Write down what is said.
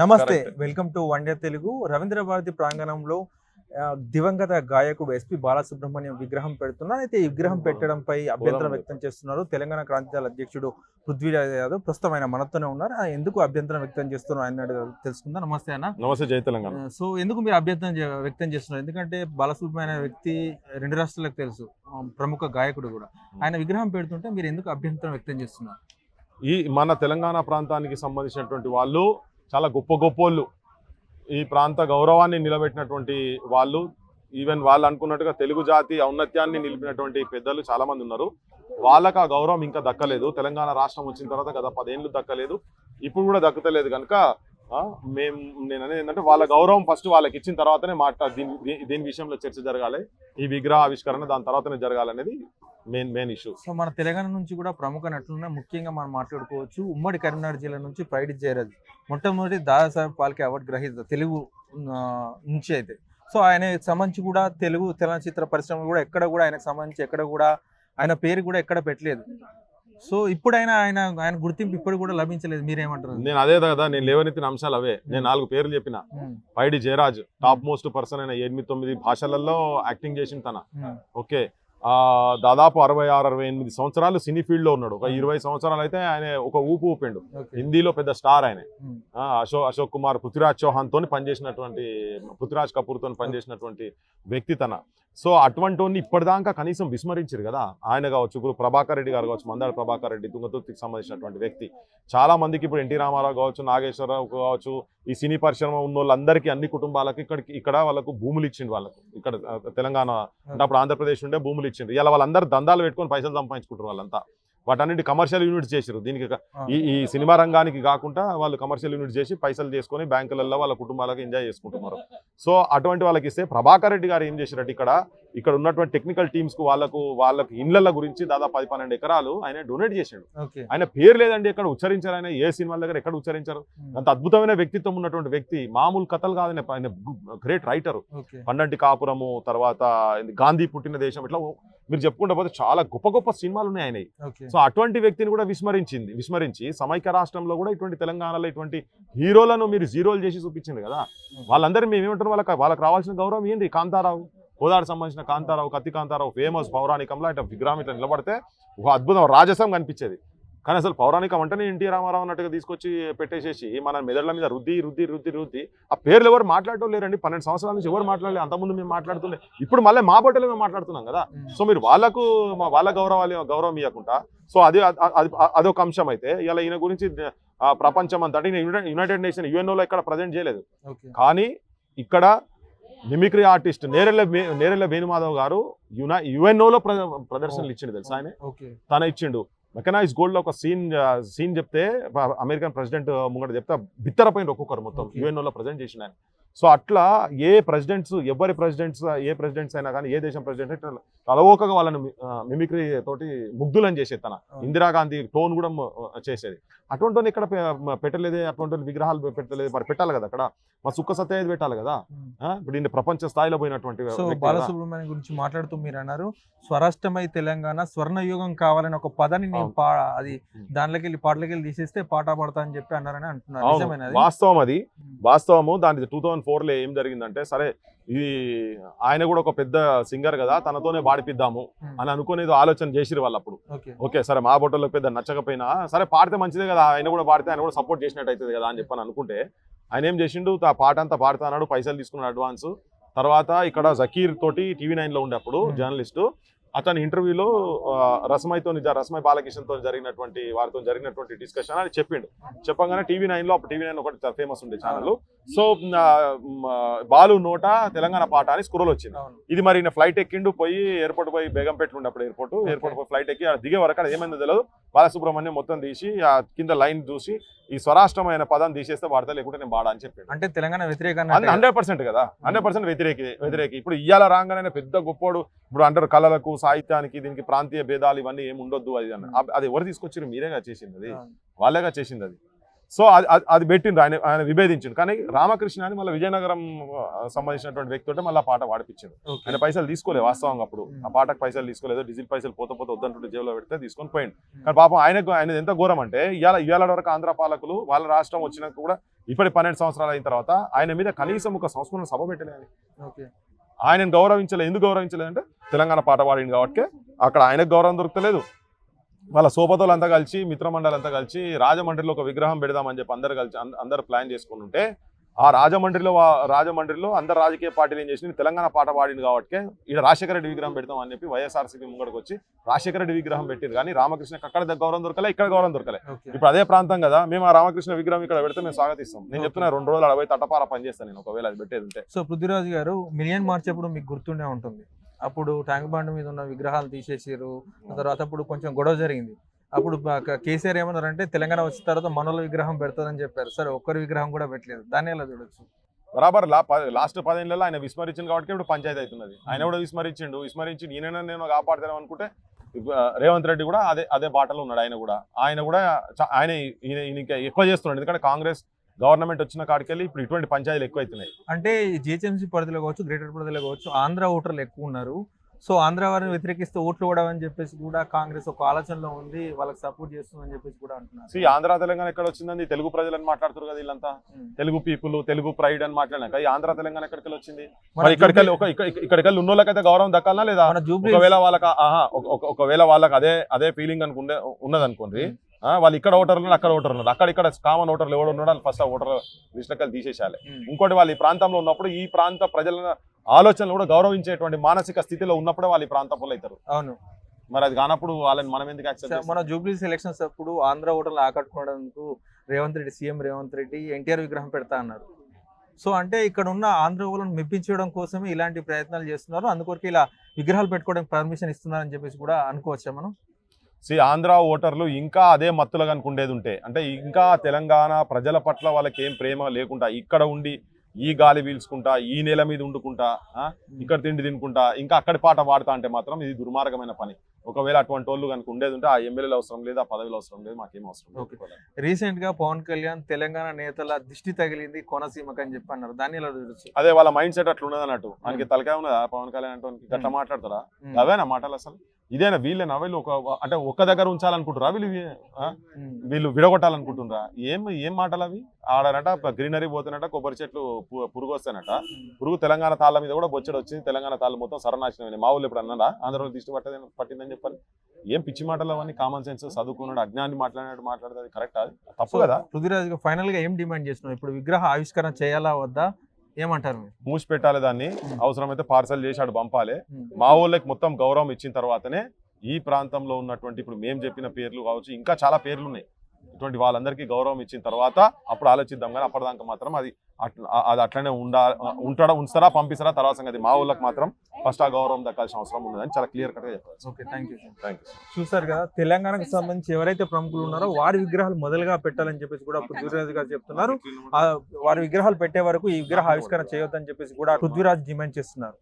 నమస్తే. Welcome to one day Telugu. Ravindra Bharathi ప్రాంగణంలో దివంగత గాయకుడు ఎస్పి బాలసుబ్రహ్మణ్యం విగ్రహం పెడుతున్నారు. అయితే ఈ విగ్రహం పెట్టడంపై అభ్యంతరం. వ్యక్తం చేస్తున్నారు. తెలంగాణ క్రాంతిదళ అధ్యక్షుడు పృథ్వీరాజ్ యాదవ్. ప్రస్తుతం ఆయన మనతోనే ఉన్నారు. ఎందుకు అభ్యంతరం వ్యక్తం చేస్తున్నారు అన్నట్టు తెలుసుకుందాం. నమస్తే అన్న. నమస్తే జై తెలంగాణ. సో ఎందుకు మీరు అభ్యంతరం వ్యక్తం చేస్తున్నారు? ఎందుకంటే బాలసుబ్రహ్మణ్యం వ్యక్తి రెండు రాష్ట్రాలకు తెలుసు. ప్రముఖ గాయకుడు కూడా. ఆయన విగ్రహం పెడుతుంటే మీరు ఎందుకు అభ్యంతరం వ్యక్తం చేస్తున్నారు? ఈ మన తెలంగాణ ప్రాంతానికి సంబంధించినటువంటి వాళ్ళు చాలా గొప్ప గొప్పోళ్ళు. ఈ ప్రాంత గౌరవాన్ని నిలబెట్టినటువంటి వాళ్ళు ఈవెన్ వాళ్ళు అనుకున్నట్టుగా తెలుగు జాతి ఔన్నత్యాన్ని నిలిపినటువంటి పెద్దలు చాలామంది ఉన్నారు. వాళ్ళకు ఆ గౌరవం ఇంకా దక్కలేదు. తెలంగాణ రాష్ట్రం వచ్చిన తర్వాత గత పదేళ్ళు దక్కలేదు. ఇప్పుడు కూడా దక్కతలేదు కనుక మేము నేను అనేది ఏంటంటే వాళ్ళ గౌరవం ఫస్ట్ వాళ్ళకి ఇచ్చిన తర్వాతనే మాట్లా దీని దీని విషయంలో చర్చ జరగాలి. ఈ విగ్రహ ఆవిష్కరణ దాని తర్వాతనే జరగాలనేది మెయిన్ మెయిన్ ఇష్యూ. సో మన తెలంగాణ నుంచి కూడా ప్రముఖ నటులున్న ముఖ్యంగా మనం మాట్లాడుకోవచ్చు ఉమ్మడి కరీంనగర్ జిల్లా నుంచి ప్రైడ్ జయరాజ్. మొట్టమొదటి దాదాసాహెబ్ పాల్కే అవార్డు గ్రహీత తెలుగు నుంచి అయితే. సో ఆయన సంబంధించి కూడా తెలుగు తెలంగాణ చిత్ర పరిశ్రమ కూడా ఎక్కడ కూడా ఆయనకు సంబంధించి ఎక్కడ కూడా ఆయన పేరు కూడా ఎక్కడ పెట్టలేదు. సో ఇప్పుడైనా ఆయన ఆయన గుర్తింపు ఇప్పుడు కూడా లభించలేదు. మీరేమంటారు? నేను అదే కదా నేను లేవనెత్తిన అంశాలు అవే. నేను నాలుగు పేర్లు చెప్పిన. Paidi Jayaraj top most person అయిన ఎనిమిది తొమ్మిది భాషలలో యాక్టింగ్ చేసిన తన. ఓకే. దాదాపు అరవై ఆరు అరవై ఎనిమిది సంవత్సరాలు సినీ ఫీల్డ్లో ఉన్నాడు. ఒక ఇరవై సంవత్సరాలు అయితే ఆయన ఒక ఊపు ఊపిండు. హిందీలో పెద్ద స్టార్ ఆయన. ఆ, అశోక్ అశోక్ కుమార్ పృథ్వీరాజ్ చౌహాన్ తోని పనిచేసినటువంటి పృథ్వీరాజ్ కపూర్ తోని పనిచేసినటువంటి వ్యక్తి తన. సో అటువంటి వాడిని ఇప్పటిదాకా కనీసం విస్మరించారు కదా. ఆయన కావచ్చు ఇప్పుడు ప్రభాకర్ రెడ్డి గారు కావచ్చు మందార ప్రభాకర్ రెడ్డి తుంగతుర్తికి సంబంధించినటువంటి వ్యక్తి. చాలా మందికి ఇప్పుడు ఎన్టీ రామారావు కావచ్చు నాగేశ్వరరావు కావచ్చు ఈ సినీ పరిశ్రమ ఉన్న వాళ్ళందరికీ అన్ని కుటుంబాలకు ఇక్కడికి ఇక్కడ వాళ్ళకు భూములు ఇచ్చిండు వాళ్ళకు. ఇక్కడ తెలంగాణ అంటే అప్పుడు ఆంధ్రప్రదేశ్ ఉండే భూములు ఇచ్చిండు. ఇలా వాళ్ళందరూ దందాలు పెట్టుకొని పైసలు సంపాదించుకుంటారు వాళ్ళంతా. వాటన్నిటి కమర్షియల్ యూనిట్స్ చేసారు దీనికి ఈ ఈ సినిమా రంగానికి కాకుండా వాళ్ళు కమర్షియల్ యూనిట్ చేసి పైసలు చేసుకొని బ్యాంకులలో వాళ్ళ కుటుంబాలకు ఎంజాయ్ చేసుకుంటున్నారు. సో అటువంటి వాళ్ళకి ఇస్తే ప్రభాకర్ రెడ్డి గారు ఏం చేశారంటే ఇక్కడ? ఇక్కడ ఉన్నటువంటి టెక్నికల్ టీమ్స్కు వాళ్ళకు వాళ్ళకి ఇండ్ల గురించి దాదాపు పది పన్నెండు ఎకరాలు ఆయన డొనేట్ చేశాడు ఆయన పేరు లేదండి ఎక్కడ ఉచ్చరించారు ఆయన ఏ సినిమాల దగ్గర ఎక్కడ ఉచ్చరించారు? అంత అద్భుతమైన వ్యక్తిత్వం ఉన్నటువంటి వ్యక్తి మామూలు కథలు కాదు ఆయన- గ్రేట్ రైటర్ పండంటి కాపురము తర్వాత గాంధీ పుట్టిన దేశం ఇట్లా మీరు చెప్పుకుంటే పోతే చాలా గొప్ప గొప్ప సినిమాలు ఉన్నాయి ఆయన సో అటువంటి వ్యక్తిని కూడా విస్మరించింది. విస్మరించి సమైక్య రాష్ట్రంలో కూడా ఇటువంటి తెలంగాణలో ఇటువంటి హీరోలను మీరు జీరోలు చేసి చూపించింది కదా. వాళ్ళందరూ మేము ఏమంటారు వాళ్ళకి వాళ్ళకి రావాల్సిన గౌరవం ఏంటి కాంతారావు. కోదాడు సంబంధించిన కాంతారావు కత్తి కాంతారావు ఫేమస్ పౌరాణికంలో ఇట్లా విగ్రహం ఇట్లా నిలబడితే ఒక అద్భుతం రాజసం కనిపించేది. కానీ అసలు పౌరాణికం అంటేనే ఎన్టీ రామారావు అన్నట్టుగా తీసుకొచ్చి పెట్టేసేసి మన మెదళ్ళ మీద రుద్ది రుద్ది రుద్ది రుద్ది ఆ పేర్లు ఎవరు మాట్లాడటం లేరండి. పన్నెండు సంవత్సరాల నుంచి ఎవరు మాట్లాడలేదు అంతకుముందు మేము మాట్లాడుతుండే. ఇప్పుడు మళ్ళీ మా బట్టలు మేము మాట్లాడుతున్నాం కదా. సో మీరు వాళ్ళకు వాళ్ళ గౌరవాలు గౌరవం ఇవ్వకుండా సో అది అది- అది- అదొక అంశం అయితే ఇలా ఈయన గురించి ప్రపంచం అంతా యునైటెడ్- నేషన్ యుఎన్ఓలో ఇక్కడ ప్రజెంట్ చేయలేదు. కానీ ఇక్కడ మిమిక్రీ ఆర్టిస్ట్ నేరెళ్ళ నేరెళ్ళ వేణుమాధవ్ గారు యునై యుఎన్ఓలో ప్రదర్శనలు ఇచ్చిండు తెలుసా ఆయన? తన ఇచ్చిండు. మెకనైజ్ గోల్డ్ ఒక సీన్ సీన్ చెప్తే అమెరికన్ ప్రెసిడెంట్ ముంగట చెప్తే బిత్తరపోయిన ఒక్కొక్కరు మొత్తం. యుఎన్ఓలో ప్రజెంట్ చేసిన ఆయన సో అట్లా ఏ ప్రెసిడెంట్స్ ఎవరి ప్రెసిడెంట్స్ ఏ ప్రెసిడెంట్స్ అయినా కానీ ఏ దేశం ప్రెసిడెంట్ ఇట్లా అలవోకగా వాళ్ళని మిమిక్రీ తోటి ముగ్ధులని చేసేది తన. ఇందిరాగాంధీ టోన్ కూడా చేసేది అటువంటి ఇక్కడ పెట్టలేదే అటువంటి విగ్రహాలు పెట్టలేదు మరి పెట్టాలి కదా అక్కడ మా సుక్క సత్యాది పెట్టాలి కదా? ఇప్పుడు ఈయన ప్రపంచ స్థాయిలో పోయినటువంటి. బాలసుబ్రహ్మణ్యం గురించి మాట్లాడుతూ మీరు అన్నారు స్వరాష్ట్రమై తెలంగాణ స్వర్ణయుగం కావాలని ఒక పదాన్ని నేను అది ఉమ్. దాంట్లోకి వెళ్ళి పాటలోకి వెళ్ళి తీసేస్తే పాట పాడతా అని చెప్పి అన్నారని అంటున్నారు? వాస్తవం అది. వాస్తవము దాని టూ థౌజండ్ ఫోర్లో ఏం జరిగిందంటే సరే ఇది ఆయన కూడా ఒక పెద్ద సింగర్ కదా తనతోనే పాడిపిద్దాము ఉమ్. అని అనుకునేది ఆలోచన చేసిరు వాళ్ళు అప్పుడు ఓకే సరే మా బొట్టలకు పెద్ద నచ్చకపోయినా సరే పాడితే మంచిదే కదా ఆయన కూడా పాడితే ఆయన కూడా సపోర్ట్ చేసినట్టు అవుతుంది కదా అని చెప్పని అనుకుంటే ఆయన ఏం చేసిండు ఆ పాట అంతా పాడుతా అన్నాడు పైసలు తీసుకున్నాడు అడ్వాన్స్ తర్వాత ఇక్కడ జకీర్ తోటి టీవీ నైన్లో ఉండే అప్పుడు Hmm. జర్నలిస్టు అతని ఇంటర్వ్యూలో రస్మైతో రస్మై బాలకిషన్తో జరిగినటువంటి వారితో జరిగినటువంటి డిస్కషన్ అని చెప్పిండు. చెప్పగానే టీవీ నైన్లో అప్పుడు టీవీ నైన్ ఒకటి ఫేమస్ ఉండే ఛానల్. సో బాలు నోట తెలంగాణ పాట అని స్క్రోల్ వచ్చింది. ఇది మరి ఫ్లైట్ ఎక్కిండు పోయి ఎయిర్పోర్ట్ పోయి బేగంపేట ఉండే అప్పుడు ఎయిర్పోర్ట్ ఎయిర్పోర్ట్ పోయి ఫ్లైట్ ఎక్కి దిగే వరకు అక్కడ ఏమైందో తెలియదు బాలసుబ్రహ్మణ్యం మొత్తం తీసి ఆ కింద లైన్ చూసి ఈ స్వరాష్ట్రమైన పదం తీసేస్తే వాడతా లేకుంటే నేను బాడా అని చెప్పాడు. అంటే తెలంగాణ వ్యతిరేకంగా హండ్రెడ్ పర్సెంట్ కదా. హండ్రెడ్ పర్సెంట్ వ్యతిరేకి వ్యతిరేకి. ఇప్పుడు ఇయ్యాల రాగానే పెద్ద గొప్పోడు ఇప్పుడు అంటారు కళలకు సాహిత్యానికి దీనికి ప్రాంతీయ భేదాలు ఇవన్నీ ఏమి ఉండొద్దు అది అని అబ్- అది ఎవరు తీసుకొచ్చారు మీరేగా చేసింది అది? వాళ్ళేగా చేసింది అది? సో అది అది- పెట్టిండ్రు ఆయన ఆయన విభేదించిండు కానీ రామకృష్ణ అని మళ్ళీ విజయనగరం సంబంధించినటువంటి వ్యక్తి ఉంటే మళ్ళీ ఆ పాట పాడిపించాడు ఓకే. ఆయన పైసలు తీసుకోలేదు వాస్తవంగా అప్పుడు. ఆ పాటకు పైసలు తీసుకోలేదు డీజిల్ పైసలు పోతే పోతే వద్దంటుంటే జేబులో పెడితే తీసుకొని పోయిండు. కానీ పాపం ఆయనకు ఆయన ఎంత ఘోరం అంటే ఇవాళ ఇవాళ వరకు ఆంధ్ర పాలకులు వాళ్ళ రాష్ట్రం వచ్చినాక కూడా ఇప్పటి పన్నెండు సంవత్సరాలు అయిన తర్వాత ఆయన మీద కనీసం ఒక సంస్మరణ సభ పెట్టలేదు ఓకే. ఆయనను గౌరవించలేదు ఎందుకు గౌరవించలేదు అంటే తెలంగాణ పాట పాడింది కాబట్టి అక్కడ ఆయనకు గౌరవం దొరకలేదు వాళ్ళ సోపతోలు అంతా కలిసి మిత్రమండలి అంతా కలిసి రాజమండ్రిలో ఒక విగ్రహం పెడదామని చెప్పి అందరు కలిసి అంద- అందరు ప్లాన్ చేసుకుని ఉంటే ఆ రాజమండ్రిలో రాజమండ్రిలో అందరు రాజకీయ పార్టీలు ఏం చేసి తెలంగాణ పాట పాడింది కాబట్టి ఇక్కడ రాజశేఖర రెడ్డి విగ్రహం పెడతాం అని చెప్పి వైఎస్ఆర్సీపీ ముంగడికి వచ్చి రాజశేఖర రెడ్డి విగ్రహం పెట్టారు కానీ రామకృష్ణకి అక్కడ దగ్గర గౌరవం దొరకలే ఇక్కడ గౌరవం దొరకలే. ఇప్పుడు అదే ప్రాంతం కదా మేము ఆ రామకృష్ణ విగ్రహం ఇక్కడ పెడితే మేము స్వాగతిస్తాం. నేను చెప్తున్నా రెండు రోజులు అడవై తటపార పనిచేస్తాను నేను ఒకవేళ అది పెట్టేది ఉంటే. సో పృథ్వీరాజు గారు మిలియన్ మార్చేప్పుడు మీకు గుర్తుండే ఉంటుంది. అప్పుడు ట్యాంక్ బండ్ మీద ఉన్న విగ్రహాలు తీసేసారు ఆ తర్వాత అప్పుడు కొంచెం గొడవ జరిగింది. అప్పుడు కేసీఆర్ ఏమన్నారంటే తెలంగాణ వచ్చిన తర్వాత మనల విగ్రహం పెడతారని చెప్పారు. సరే ఒక్కరి విగ్రహం కూడా పెట్టలేదు. దాన్ని ఎలా చూడొచ్చు? బరాబర్ లాస్ట్ పదేళ్ళలో ఆయన విస్మరించింది కాబట్టి ఇప్పుడు పంచాయతీ అవుతున్నది. ఆయన కూడా విస్మరించిండు. విస్మరించి ఈయన నేను కాపాడతాను అనుకుంటే రేవంత్ రెడ్డి కూడా అదే అదే బాటలో ఉన్నాడు ఆయన కూడా. ఆయన కూడా ఆయన ఈయన ఈయన ఇంకా ఎక్కువ చేస్తున్నాడు. ఎందుకంటే కాంగ్రెస్ గవర్నమెంట్ వచ్చిన కాడికెళ్ళి ఇప్పుడు ఇటువంటి పంచాయతీలు ఎక్కువ అవుతున్నాయి అంటే జిహెచ్ఎంసీ పరిధిలో కావచ్చు గ్రేటర్ పరిధిలో కావచ్చు ఆంధ్ర ఓటర్లు ఎక్కువ ఉన్నారు. సో ఆంధ్ర వారిని వ్యతిరేకిస్తే ఓట్లు కూడా అని చెప్పేసి కూడా కాంగ్రెస్ ఒక ఆలోచనలో ఉంది వాళ్ళకి సపోర్ట్ చేస్తుందని చెప్పేసి కూడా అంటున్నారు. ఆంధ్ర తెలంగాణ ఎక్కడ వచ్చిందండి? తెలుగు ప్రజలని మాట్లాడుతారు కదా వీళ్ళంతా. తెలుగు పీపుల్ తెలుగు ప్రైడ్ అని మాట్లాడినాక ఈ ఆంధ్ర తెలంగాణ ఎక్కడికి వచ్చింది? మరి ఇక్కడికి జూబ్లీ- ఒక ఇక్కడ- ఇక్కడికి వెళ్ళి ఉన్నోళ్ళకైతే గౌరవం దక్కాలనా లేదా? ఒకవేళ వాళ్ళకి ఒకవేళ వాళ్ళకి అదే అదే ఫీలింగ్ అనుకుంటే ఉన్నది అనుకోండి వాళ్ళు ఇక్కడ ఓటర్ ఉన్నారు అక్కడ ఓటర్ ఉన్నారు. అక్కడ ఇక్కడ కామన్ ఓటర్లు ఎవడు ఉన్నాడు వాళ్ళు ఫస్ట్ ఆ ఓటర్ లిస్టులకి తీసేసాలి ఉమ్. ఇంకోటి వాళ్ళు ఈ ప్రాంతంలో ఉన్నప్పుడు ఈ ప్రాంత ప్రజల ఆలోచనలు కూడా గౌరవించేటువంటి మానసిక స్థితిలో ఉన్నప్పుడే వాళ్ళు ఈ ప్రాంతంలో అవుతారు. అవును. మరి అది కానప్పుడు వాళ్ళని మనం ఎందుకు యాక్సెప్ట్ మన జూబ్లీ ఎలక్షన్స్ అప్పుడు ఆంధ్ర ఓటర్లు ఆకట్టుకోవడానికి రేవంత్ రెడ్డి సీఎం రేవంత్ రెడ్డి ఎన్టీఆర్ విగ్రహం పెడతా అన్నారు. సో అంటే ఇక్కడ ఉన్న ఆంధ్ర ఓటర్లను మెప్పించడం కోసమే ఇలాంటి ప్రయత్నాలు చేస్తున్నారు. అందుకొరకు ఇలా విగ్రహాలు పెట్టుకోవడానికి పర్మిషన్ ఇస్తున్నారని చెప్పేసి కూడా అనుకోవచ్చా మనం? సి ఆంధ్ర ఓటర్లు ఇంకా అదే మత్తులో కనుక ఉండేది ఉంటే అంటే ఇంకా తెలంగాణ ప్రజల పట్ల వాళ్ళకి ఏం ప్రేమ లేకుండా ఇక్కడ ఉండి ఈ గాలి పీల్చుకుంటా ఈ నేల మీద ఉండుకుంటా ఆ, ఇక్కడ తిండి తినుకుంటా ఇంకా అక్కడి పాట పాడుతా అంటే మాత్రం ఇది దుర్మార్గమైన పని. ఒకవేళ అటువంటి వాళ్ళు కనుక ఉండేది ఉంటే ఆ ఎమ్మెల్యేలు అవసరం లేదు ఆ పదవులు అవసరం లేదు మాకేం అవసరం రీసెంట్గా పవన్ కళ్యాణ్ తెలంగాణ నేతల దిష్టి తగిలింది కోనసీమకి అని చెప్పి అన్నారు. దాన్ని అదే వాళ్ళ మైండ్ సెట్ అట్లా ఉన్నది అన్నట్టు ఆయనకి తలకాయ ఉన్నదా? పవన్ కళ్యాణ్ అంటే గట్ల Hmm. మాట్లాడతారా. అవేనా మాటలు అసలు? ఇదేనా వీళ్ళేనా? వీళ్ళు ఒక అంటే ఒక్క దగ్గర ఉంచాలనుకుంటారా వీళ్ళు. వీళ్ళు విడగొట్టాలనుకుంటున్నారా ఏం ఏం మాటలు అవి? ఆడనట గ్రీనరీ పోతున్నట కొబ్బరి చెట్లు పురుగు వస్తానట పురుగు తెలంగాణ తాళ్ళ మీద కూడా బొచ్చడు వచ్చింది తెలంగాణ తాళ్ళు మొత్తం సర్వనాశనం మా ఊళ్ళు ఇప్పుడు అన్నారా ఆంధ్రలో దిష్టి పట్టది పట్టిందని చెప్పాలి. ఏం పిచ్చి మాటలు అవన్నీ? కామన్ సెన్స్ చదువుకున్నాడు అజ్ఞాని మాట్లాడినట్టు మాట్లాడేది కరెక్ట్ అది తప్పు కదా? పృథ్వీరాజ్ ఫైనల్గా ఏం డిమాండ్ చేస్తున్నావు? ఇప్పుడు విగ్రహ ఆవిష్కరణ చేయాలా వద్దా? ఏమంటారు మూసి పెట్టాలి దాన్ని. అవసరమైతే పార్సల్ చేసి ఆడు పంపాలి. మా ఊళ్ళకి మొత్తం గౌరవం ఇచ్చిన తర్వాతనే ఈ ప్రాంతంలో ఉన్నటువంటి ఇప్పుడు మేము చెప్పిన పేర్లు కావచ్చు ఇంకా చాలా పేర్లు ఉన్నాయి ఇటువంటి వాళ్ళందరికీ గౌరవం ఇచ్చిన తర్వాత అప్పుడు ఆలోచిద్దాం కానీ అప్పటిదాకా మాత్రం అది అది అట్లనే ఉండా ఉంటాడా ఉంచుతారా పంపిస్తారా తర్వాత సంగతి. మా ఊళ్ళకి మాత్రం ఫస్ట్ ఆ గౌరవం దక్కాల్సిన అవసరం ఉన్నదని చాలా క్లియర్ కట్గా చెప్పాలి okay thank you thank you చూసారు కదా తెలంగాణకు సంబంధించి ఎవరైతే ప్రముఖులు ఉన్నారో వారి విగ్రహాలు మొదలుగా పెట్టాలని చెప్పేసి కూడా పృథ్వీరాజ్ గారు చెప్తున్నారు. వారి విగ్రహాలు పెట్టే వరకు ఈ విగ్రహ ఆవిష్కరణ చేయొద్దని చెప్పేసి కూడా పృథ్వీరాజ్ డిమాండ్ చేస్తున్నారు.